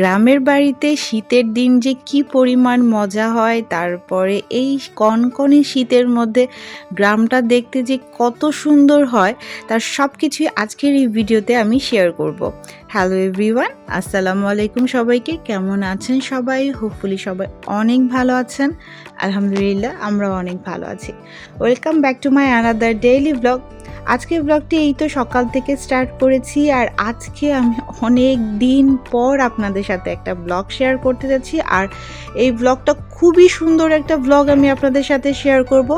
গ্রামের বাড়িতে শীতের দিন যে কি পরিমাণ মজা হয়, তারপরে এই কনকনে শীতের মধ্যে গ্রামটা দেখতে যে কত সুন্দর হয়, তার সব কিছুই আজকের এই ভিডিওতে আমি শেয়ার করব। হ্যালো এভরিওয়ান আসসালামু আলাইকুম সবাইকে। কেমন আছেন সবাই? হোপফুলি সবাই অনেক ভালো আছেন। আলহামদুলিল্লাহ আমরাও অনেক ভালো আছি। Welcome back to my another daily blog আজকের ব্লগটি এই তো সকাল থেকে স্টার্ট করেছি আর আজকে আমি অনেক দিন পর আপনাদের সাথে একটা ব্লগ শেয়ার করতে যাচ্ছি। আর এই ব্লগটা খুবই সুন্দর একটা ব্লগ আমি আপনাদের সাথে শেয়ার করব।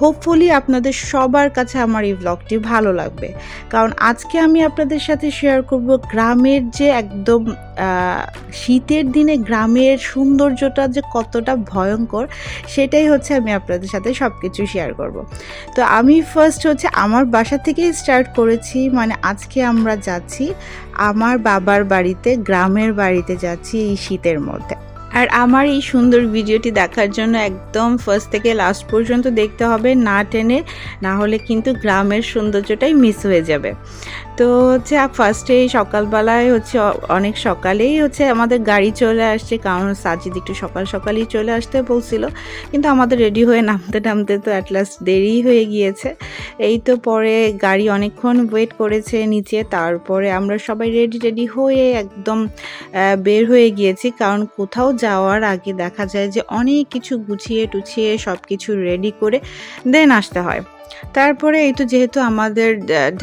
হোপফুলি আপনাদের সবার কাছে আমার এই ব্লগটি ভালো লাগবে। কারণ আজকে আমি আপনাদের সাথে শেয়ার করব গ্রামের যে একদম শীতের দিনে গ্রামের সৌন্দর্যটা যে কতটা ভয়ঙ্কর, সেটাই হচ্ছে আমি আপনাদের সাথে সব কিছু শেয়ার করব। তো আমি ফার্স্ট হচ্ছে আমার বাসা থেকেই স্টার্ট করেছি মানে আজকে আমরা যাচ্ছি আমার বাবার বাড়িতে, গ্রামের বাড়িতে যাচ্ছি এই শীতের মধ্যে। আর আমার এই সুন্দর ভিডিওটি দেখার জন্য একদম ফার্স্ট থেকে লাস্ট পর্যন্ত দেখতে হবে না টেনে, না হলে কিন্তু গ্রামের সৌন্দর্যটাই মিস হয়ে যাবে। তো হচ্ছে ফার্স্টে সকালবেলায় হচ্ছে অনেক সকালেই হচ্ছে আমাদের গাড়ি চলে আসছে, কারণ সাজিদ একটু সকাল সকালই চলে আসতে বলছিল। কিন্তু আমাদের রেডি হয়ে নামতে নামতে তো অ্যাট লাস্ট দেরি হয়ে গিয়েছে। এই তো পরে গাড়ি অনেকক্ষণ ওয়েট করেছে নিচে, তারপরে আমরা সবাই রেডি রেডি হয়ে একদম বের হয়ে গিয়েছি। কারণ কোথাও যাওয়ার আগে দেখা যায় যে অনেক কিছু গুছিয়ে টুছিয়ে সব কিছু রেডি করে দেন আসতে হয়। তারপরে এই তো যেহেতু আমাদের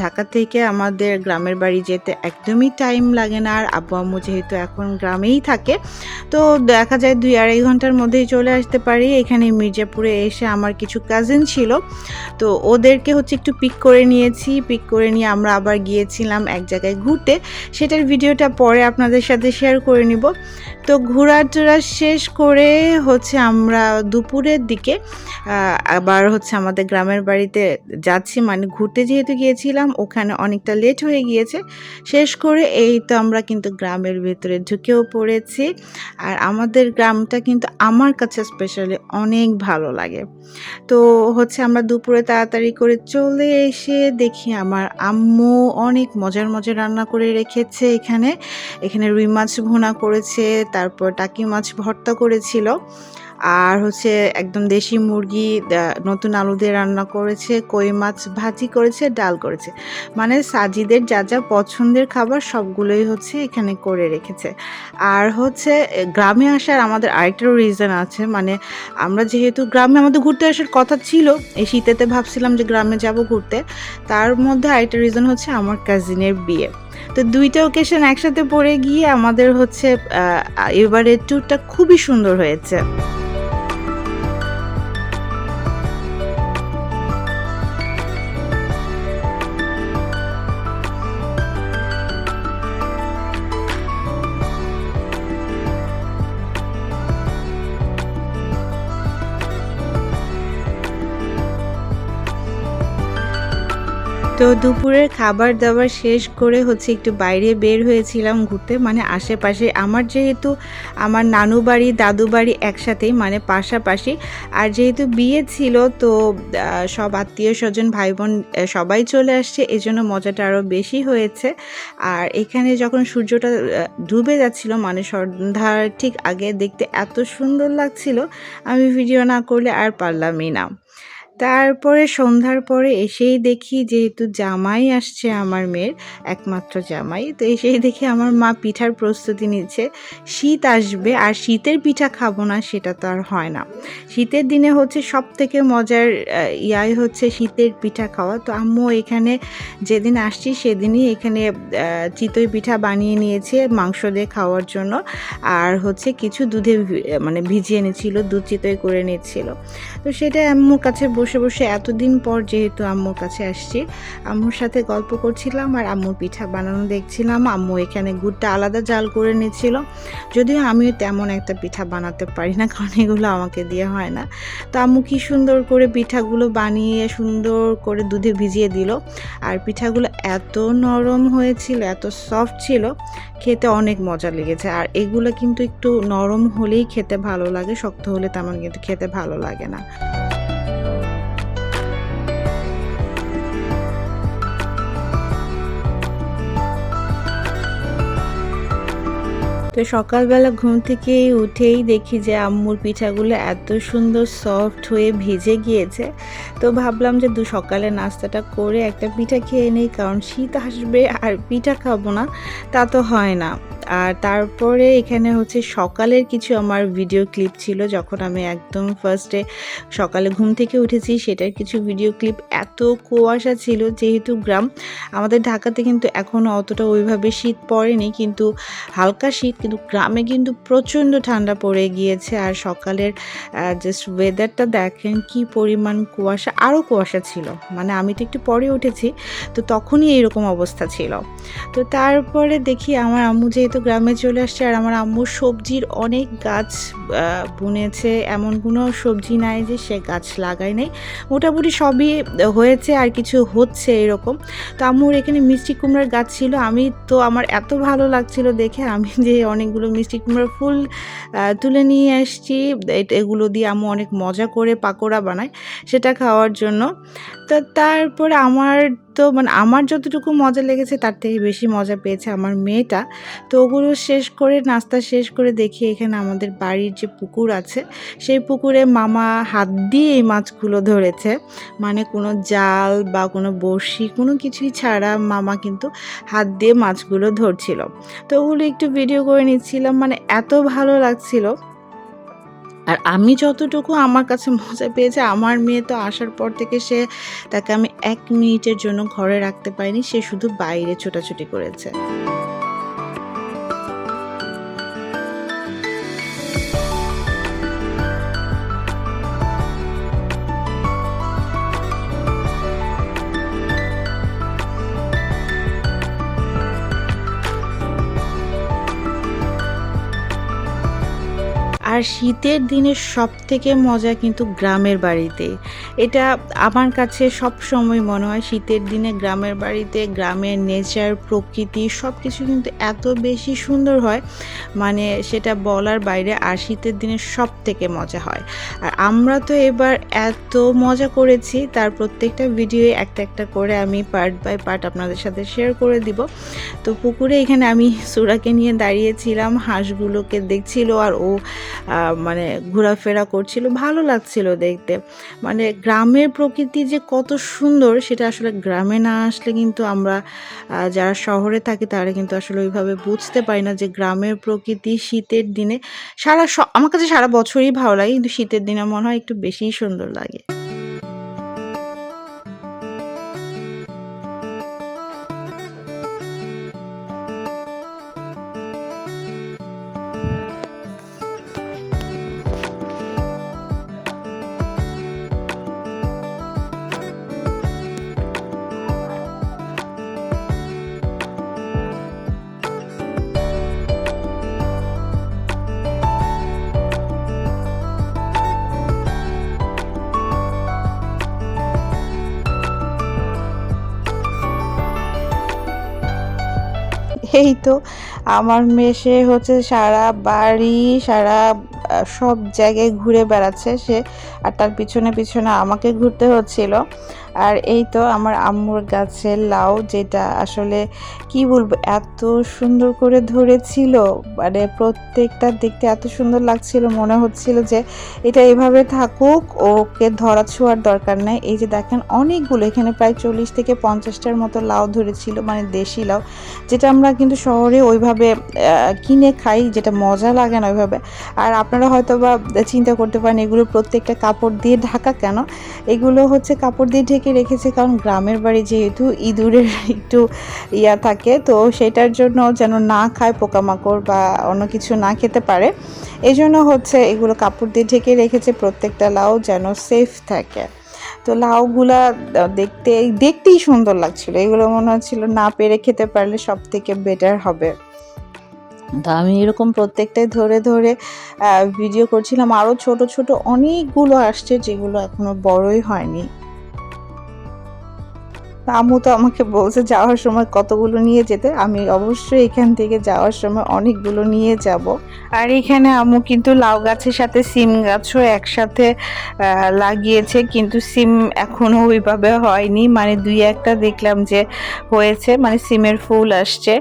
ঢাকা থেকে আমাদের গ্রামের বাড়ি যেতে একদমই টাইম লাগে না, আর আব্বু আম্মু যেহেতু এখন গ্রামেই থাকে, তো দেখা যায় দুই আড়াই ঘণ্টার মধ্যেই চলে আসতে পারি। এখানে মির্জাপুরে এসে আমার কিছু কাজিন ছিল, তো ওদেরকে হচ্ছে একটু পিক করে নিয়েছি পিক করে নিয়ে আমরা আবার গিয়েছিলাম এক জায়গায় ঘুরতে। সেটার ভিডিওটা পরে আপনাদের সাথে শেয়ার করে নিব। তো ঘোরা টোরা শেষ করে হচ্ছে আমরা দুপুরের দিকে আবার হচ্ছে আমাদের গ্রামের বাড়িতে যাচ্ছি মানে ঘুরতে যেহেতু গিয়েছিলাম, ওখানে অনেকটা লেট হয়ে গিয়েছে। শেষ করে এই তো আমরা কিন্তু গ্রামের ভেতরে ঢুকেও পড়েছি। আর আমাদের গ্রামটা কিন্তু আমার কাছে স্পেশালি অনেক ভালো লাগে। তো হচ্ছে আমরা দুপুরে তাড়াতাড়ি করে চলে এসে দেখি আমার আম্মু অনেক মজার মজার রান্না করে রেখেছে এখানে। এখানে রুই মাছ ভুনা করেছে, তারপর টাকি মাছ ভর্তা করেছিল। আর হচ্ছে একদম দেশি মুরগি নতুন আলু দিয়ে রান্না করেছে, কই মাছ ভাজি করেছে, ডাল করেছে। মানে সাজিদের যা যা পছন্দের খাবার সবগুলোই হচ্ছে এখানে করে রেখেছে। আর হচ্ছে গ্রামে আসার আমাদের আরেকটাও রিজন আছে মানে আমরা যেহেতু গ্রামে আমাদের ঘুরতে আসার কথা ছিল, এই শীতেতে ভাবছিলাম যে গ্রামে যাব ঘুরতে, তার মধ্যে আরেকটা রিজন হচ্ছে আমার কাজিনের বিয়ে। তো দুইটা ওকেশন একসাথে পড়ে গিয়ে আমাদের হচ্ছে এবারের ট্যুরটা খুবই সুন্দর হয়েছে। তো দুপুরের খাবার দাবার শেষ করে হচ্ছে একটু বাইরে বের হয়েছিলাম ঘুরতে। মানে আশেপাশে আমার যেহেতু আমার নানু বাড়ি, দাদু বাড়ি একসাথেই মানে পাশাপাশি। আর যেহেতু বিয়ে ছিল তো সব আত্মীয় স্বজন ভাই বোন সবাই চলে আসছে। এই জন্য মজাটা আরও বেশি হয়েছে। আর এখানে যখন সূর্যটা ডুবে যাচ্ছিল মানে সন্ধ্যার ঠিক আগে দেখতে এত সুন্দর লাগছিল, আমি ভিডিও না করলে আর পারলামই না। তারপরে সন্ধ্যার পরে এসেই দেখি যেহেতু জামাই আসছে আমার মেয়ের, একমাত্র জামাই, তো এসেই দেখি আমার মা পিঠার প্রস্তুতি নিচ্ছে। শীত আসবে আর শীতের পিঠা খাব না সেটা তো আর হয় না। শীতের দিনে হচ্ছে সব থেকে মজার ইয়াই হচ্ছে শীতের পিঠা খাওয়া। তো আম্মু এখানে যেদিন আসছি সেদিনই এখানে চিতই পিঠা বানিয়ে নিয়েছে মাংস দিয়ে খাওয়ার জন্য। আর হচ্ছে কিছু দুধে মানে ভিজিয়ে এনেছিল, দুধ চিতই করে নিচ্ছিল। তো সেটা আম্মুর কাছে বসে বসে এতদিন পর যেহেতু আম্মুর কাছে আসছি, আম্মুর সাথে গল্প করছিলাম আর আম্মুর পিঠা বানানো দেখছিলাম, আম্মু এখানে গুড়টা আলাদা জাল করে নিচ্ছিল। যদিও আমিও তেমন একটা পিঠা বানাতে পারি না, কারণ এগুলো আমাকে দিয়ে হয় না। তো আম্মু কি সুন্দর করে পিঠাগুলো বানিয়ে সুন্দর করে দুধে ভিজিয়ে দিল। আর পিঠাগুলো এত নরম হয়েছিল, এত সফট ছিল, খেতে অনেক মজা লেগেছে। আর এগুলো কিন্তু একটু নরম হলেই খেতে ভালো লাগে, শক্ত হলে তেমন কিন্তু খেতে ভালো লাগে না। তো সকালবেলা ঘুম থেকে উঠেই দেখি যে আম্মুর পিঠাগুলো এত সুন্দর সফট হয়ে ভেজে গিয়েছে। তো ভাবলাম যে দু সকালে নাস্তাটা করে একটা পিঠা খেয়ে নেই, কারণ শীত আসবে আর পিঠা খাব না, তা তো হয় না। আর তারপরে এখানে হচ্ছে সকালের কিছু আমার ভিডিও ক্লিপ ছিল, যখন আমি একদম ফার্স্টে সকালে ঘুম থেকে উঠেছি, সেটার কিছু ভিডিও ক্লিপ এত কুয়াশা ছিল যেহেতু গ্রাম। আমাদের ঢাকাতে কিন্তু এখনও অতটা ওইভাবে শীত পড়েনি, কিন্তু হালকা শীত, কিন্তু গ্রামে কিন্তু প্রচণ্ড ঠান্ডা পড়ে গিয়েছে। আর সকালের জাস্ট ওয়েদারটা দেখেন কি পরিমাণ কুয়াশা আরও কুয়াশা ছিল। মানে আমি তো একটু পরে উঠেছি, তো তখনই এরকম অবস্থা ছিল। তো তারপরে দেখি আমার আম্মু যেহেতু গ্রামে চলে আসছে আর আমার আম্মু সবজির অনেক গাছ বুনেছে। এমন কোনো সবজি নাই যে সে গাছ লাগায় নাই। মোটামুটি সবই হয়েছে আর কিছু হচ্ছে এরকম। তো আম্মুর এখানে মিষ্টি কুমড়ার গাছ ছিল। আমি তো আমার এত ভালো লাগছিল দেখে আমি যে অনেকগুলো মিষ্টি কুমড়ার ফুল তুলে নিয়ে আসছি এগুলো দিয়ে আম্মু অনেক মজা করে পাকোড়া বানায় সেটা খাওয়ার জন্য। তো তারপরে আমার তো মানে আমার যতটুকু মজা লেগেছে, তার থেকে বেশি মজা পেয়েছে আমার মেয়েটা। তো ওগুলো শেষ করে, নাস্তা শেষ করে দেখি এখানে আমাদের বাড়ির যে পুকুর আছে, সেই পুকুরে মামা হাত দিয়ে এই মাছগুলো ধরেছে। মানে কোনো জাল বা কোনো বড়শি, কোনো কিছুই ছাড়া মামা কিন্তু হাত দিয়ে মাছগুলো ধরছিল। তো ওগুলো একটু ভিডিও করে নিচ্ছিলাম মানে এত ভালো লাগছিল। আর আমি যতটুকু আমার কাছে মজা পেয়েছে, আমার মেয়ে তো আসার পর থেকে সে তাকে আমি এক মিনিটের জন্য ঘরে রাখতে পারিনি, সে শুধু বাইরে ছোটাছুটি করেছে। আর শীতের দিনের সব থেকে মজা কিন্তু গ্রামের বাড়িতে। এটা আমার কাছে সব সময় মনে হয় শীতের দিনে গ্রামের বাড়িতে, গ্রামের নেচার, প্রকৃতি সব কিছু কিন্তু এত বেশি সুন্দর হয়। মানে সেটা বলার বাইরে আর শীতের দিনে সব থেকে মজা হয়। আর আমরা তো এবার এত মজা করেছি, তার প্রত্যেকটা ভিডিও একটা একটা করে আমি পার্ট বাই পার্ট আপনাদের সাথে শেয়ার করে দিব। তো পুকুরে এখানে আমি সুরাকে নিয়ে দাঁড়িয়েছিলাম, হাঁসগুলোকে দেখছিল আর ও মানে ঘোরাফেরা করছিল, ভালো লাগছিল দেখতে। মানে গ্রামের প্রকৃতি যে কত সুন্দর, সেটা আসলে গ্রামে না আসলে কিন্তু আমরা যারা শহরে থাকি তারা কিন্তু আসলে ওইভাবে বুঝতে পারি না যে গ্রামের প্রকৃতি শীতের দিনে সারা আমার কাছে সারা বছরই ভালো লাগে, কিন্তু শীতের দিনে মনে হয় একটু বেশিই সুন্দর লাগে। এই তো, আমার মেশে হচ্ছে সারা বাড়ি, সারা সব জায়গায় ঘুরে বেড়াচ্ছে সে। আর তার পিছনে পিছনে আমাকে ঘুরতে হচ্ছিল। আর এই তো আমার আম্মুর গাছের লাউ, যেটা আসলে কি বলব, এত সুন্দর করে ধরেছিল। মানে প্রত্যেকটা দেখতে এত সুন্দর লাগছিল, মনে হচ্ছিল যে এটা এভাবে থাকুক, ওকে ধরা ছোঁয়ার দরকার নাই। এই যে দেখেন, অনেকগুলো, এখানে প্রায় চল্লিশ থেকে পঞ্চাশটার মতো লাউ ধরেছিল মানে দেশি লাউ, যেটা আমরা কিন্তু শহরে ওইভাবে কিনে খাই, যেটা মজা লাগে না ওইভাবে। আর আপনারা হয়তো বা চিন্তা করতে পারেন, এগুলো প্রত্যেকটা কাপড় দিয়ে ঢাকা কেন? এগুলো হচ্ছে কাপড় দিয়ে ঢেকে রেখেছে, কারণ গ্রামের বাড়ি যেহেতু ইঁদুরের একটু ইয়া থাকে, তো সেটার জন্য যেন না খায় পোকামাকড় বা অন্য কিছু না খেতে পারে। এই জন্য হচ্ছে এগুলো কাপড় দিয়ে ঢেকে রেখেছে, প্রত্যেকটা লাউ যেন সেফ থাকে। তো লাউগুলা দেখতে, দেখতেই সুন্দর লাগছিল। এগুলো মনে হচ্ছিল না পেরে খেতে পারলে সব থেকে বেটার হবে। তো আমি এরকম প্রত্যেকটাই ধরে ধরে ভিডিও করছিলাম। আরও ছোট ছোট অনেকগুলো আসছে যেগুলো এখনও বড়ই হয়নি। আম্মু তো আমাকে বলছে যাওয়ার সময় কতগুলো নিয়ে যেতে। আমি অবশ্যই এখান থেকে যাওয়ার সময় অনেকগুলো নিয়ে যাব। আর এখানে আম্মু কিন্তু লাউ গাছের সাথে সিম গাছও একসাথে লাগিয়েছে। কিন্তু সিম এখনও ওইভাবে হয়নি। মানে দুই একটা দেখলাম যে হয়েছে মানে সিমের ফুল আসছে।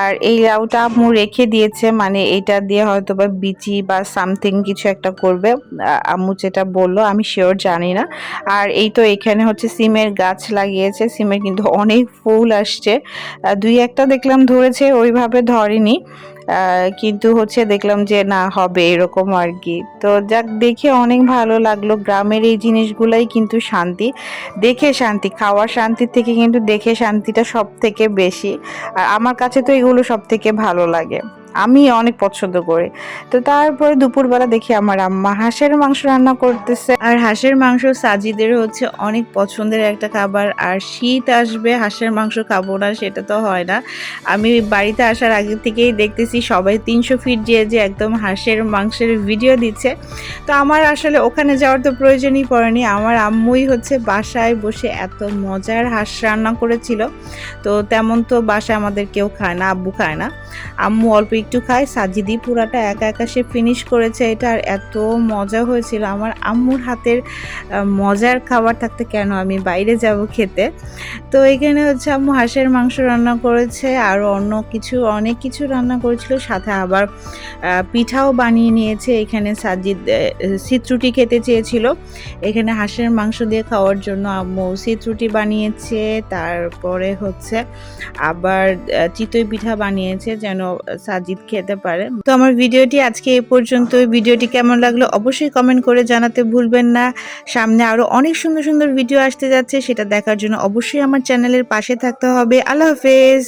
আর এই লাউটা আম্মু রেখে দিয়েছে মানে এটা দিয়ে হয়তো বা বিচি বা সামথিং কিছু একটা করবে। আম্মু যেটা বলল, আমি শিওর জানি না। আর এই তো এখানে হচ্ছে সিমের গাছ লাগিয়েছে। সিমের কিন্তু অনেক ফুল আসছে। দুই একটা দেখলাম ধরেছে, ওইভাবে ধরেনি। কিন্তু হচ্ছে দেখলাম যে না, হবে এরকম আর কি। তো যাক, দেখে অনেক ভালো লাগল। গ্রামের এই জিনিসগুলাই কিন্তু শান্তি। দেখে শান্তি, খাওয়ার শান্তির থেকে কিন্তু দেখে শান্তিটা সব থেকে বেশি। আর আমার কাছে তো এগুলো সব থেকে ভালো লাগে। আমি অনেক পছন্দ করি। তো তারপরে দুপুরবেলা দেখি আমার আম্মা হাঁসের মাংস রান্না করতেছে। আর হাঁসের মাংস সাজিদের হচ্ছে অনেক পছন্দের একটা খাবার। আর শীত আসবে, হাঁসের মাংস খাব না, সেটা তো হয় না। আমি বাড়িতে আসার আগে থেকেই দেখতেছি সবাই তিনশো ফিট যে যে একদম হাঁসের মাংসের ভিডিও দিচ্ছে। তো আমার আসলে ওখানে যাওয়ার তো প্রয়োজনই পড়েনি। আমার আম্মুই হচ্ছে বাসায় বসে এত মজার হাঁস রান্না করেছিল। তো তেমন তো বাসায় আমাদের কেউ খায় না, আব্বু খায় না। আম্মু অল্প একটু খায়, সাজিদি পুরাটা একা একা সে ফিনিশ করেছে, এটা আর এত মজা হয়েছিল। আমার আম্মুর হাতের মজার খাবার থাকতে কেন আমি বাইরে যাব খেতে? তো এখানে হচ্ছে আম্মু হাঁসের মাংস রান্না করেছে আর অন্য কিছু, অনেক কিছু রান্না করেছিল, সাথে আবার পিঠাও বানিয়ে নিয়েছে। এখানে সাজিদ সিত্রুটি খেতে চেয়েছিল। এখানে হাঁসের মাংস দিয়ে খাওয়ার জন্য আম্মু সিত্রুটি বানিয়েছে, তারপরে হচ্ছে আবার চিতই পিঠা বানিয়েছে যেন সাজিদ খেতে পারে। তো আমার ভিডিওটি আজকে এ পর্যন্ত ভিডিওটি কেমন লাগল অবশ্যই কমেন্ট করে জানাতে ভুলবেন না। সামনে আরও অনেক সুন্দর সুন্দর ভিডিও আসতে যাচ্ছে, সেটা দেখার জন্য অবশ্যই আমার চ্যানেলের পাশে থাকতে হবে। আল্লাহ হাফেজ!